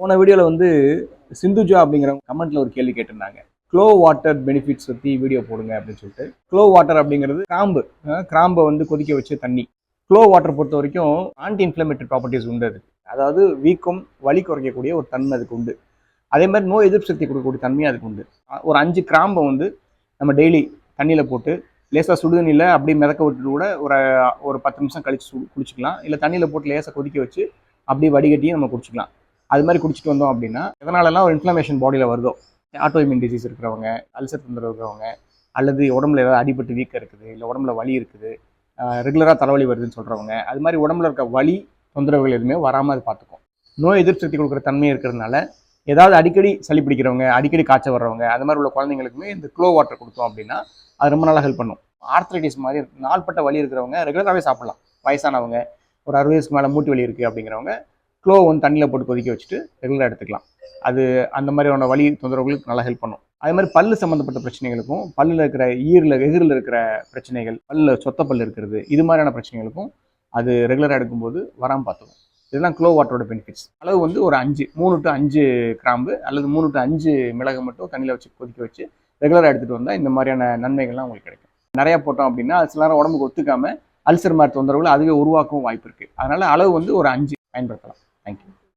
போன வீடியோவில் வந்து சிந்துஜா அப்படிங்கிறவங்க கமெண்ட்ல ஒரு கேள்வி கேட்டிருந்தாங்க. க்ளோ வாட்டர் பெனிஃபிட்ஸ் பற்றி வீடியோ போடுங்க அப்படின்னு சொல்லிட்டு. க்ளோ வாட்டர் அப்படிங்கிறது கிராம்பு. கிராம்பை வந்து கொதிக்க வச்சு தண்ணி. க்ளோ வாட்டர் பொறுத்த வரைக்கும் ஆன்டி இன்ஃப்ளமேட்டரி ப்ராப்பர்ட்டிஸ் உண்டு அது. அதாவது வீக்கம் வலி குறைக்கக்கூடிய ஒரு தன்மை அதுக்கு உண்டு. அதே மாதிரி நோய் எதிர்ப்பு சக்தி கொடுக்கக்கூடிய தன்மையும் அதுக்கு உண்டு. ஒரு அஞ்சு கிராம்பை வந்து நம்ம டெய்லி தண்ணியில் போட்டு லேசாக சுடுதண்ணியில் அப்படியே மிதக்க விட்டுட்டு கூட ஒரு ஒரு பத்து நிமிஷம் கழிச்சு குடிச்சிக்கலாம். இல்லை தண்ணியில் போட்டு லேசாக கொதிக்க வச்சு அப்படியே வடிகட்டியும் நம்ம குடிச்சிக்கலாம். அது மாதிரி குடிச்சிட்டு வந்தோம் அப்படின்னா எதனாலலாம் ஒரு இன்ஃப்ளமேஷன் பாடியில் வருதோ ஆட்டோஇமியூன் டிசீஸ் இருக்கிறவங்க அல்சர் தொந்தரவு இருக்கிறவங்க அல்லது உடம்புல ஏதாவது அடிபட்டு வீக்கம் இருக்குது இல்லை உடம்புல வலி இருக்குது ரெகுலராக தலைவலி வருதுன்னு சொல்கிறவங்க அது மாதிரி உடம்புல இருக்க வலி தொந்தரவுகள் எதுவுமே வராமல் அது பார்த்துக்கும். நோய் எதிர்ப்பு சக்தி கொடுக்குற தன்மை இருக்கிறதுனால ஏதாவது அடிக்கடி சளி பிடிக்கிறவங்க அடிக்கடி காய்ச்சல் வர்றவங்க அது மாதிரி உள்ள குழந்தைங்களுக்குமே இந்த க்ளோ வாட்டர் கொடுத்தோம் அப்படின்னா அது ரொம்ப நல்லா ஹெல்ப் பண்ணும். ஆர்த்ரைட்டிஸ் மாதிரி நாள்பட்ட வலி இருக்கிறவங்க ரெகுலராகவே சாப்பிட்லாம். வயசானவங்க ஒரு அறுபது வயசுக்கு மேலே மூட்டு வலி இருக்குது அப்படிங்கிறவங்க க்ளோ வந்து தண்ணியில் போட்டு கொதிக்க வச்சுட்டு ரெகுலராக எடுத்துக்கலாம். அது அந்த மாதிரியான வலி தொந்தரவுகளுக்கு நல்லா ஹெல்ப் பண்ணும். அதே மாதிரி பல்லு சம்மந்தப்பட்ட பிரச்சனைகளுக்கும் பல்லில் இருக்கிற ஈரில் எகிரில் இருக்கிற பிரச்சனைகள் பல்லில் சொத்த பல் இருக்கிறது இது மாதிரியான பிரச்சனைகளுக்கும் அது ரெகுலராக எடுக்கும்போது வராமல் பார்த்துக்கும் இதெல்லாம் க்ளோ வாட்டரோட பெனிஃபிட்ஸ் அளவு வந்து ஒரு அஞ்சு மூணு டு அஞ்சு கிராம்பு அல்லது மூணு டு அஞ்சு மிளகு மட்டும் தண்ணியில் வச்சு கொதிக்க வச்சு ரெகுலராக எடுத்துகிட்டு வந்தால் இந்த மாதிரியான நன்மைகள்லாம் உங்களுக்கு கிடைக்கும். நிறையா போட்டோம் அப்படின்னா அது சில நேரம் உடம்புக்கு ஒத்துக்காமல் அல்சர் மாதிரி தொந்தரவுகள் அதுவே உருவாக்கவும் வாய்ப்பு இருக்குது அதனால் அளவு வந்து ஒரு அஞ்சு பயன்படுத்தலாம். Thank you.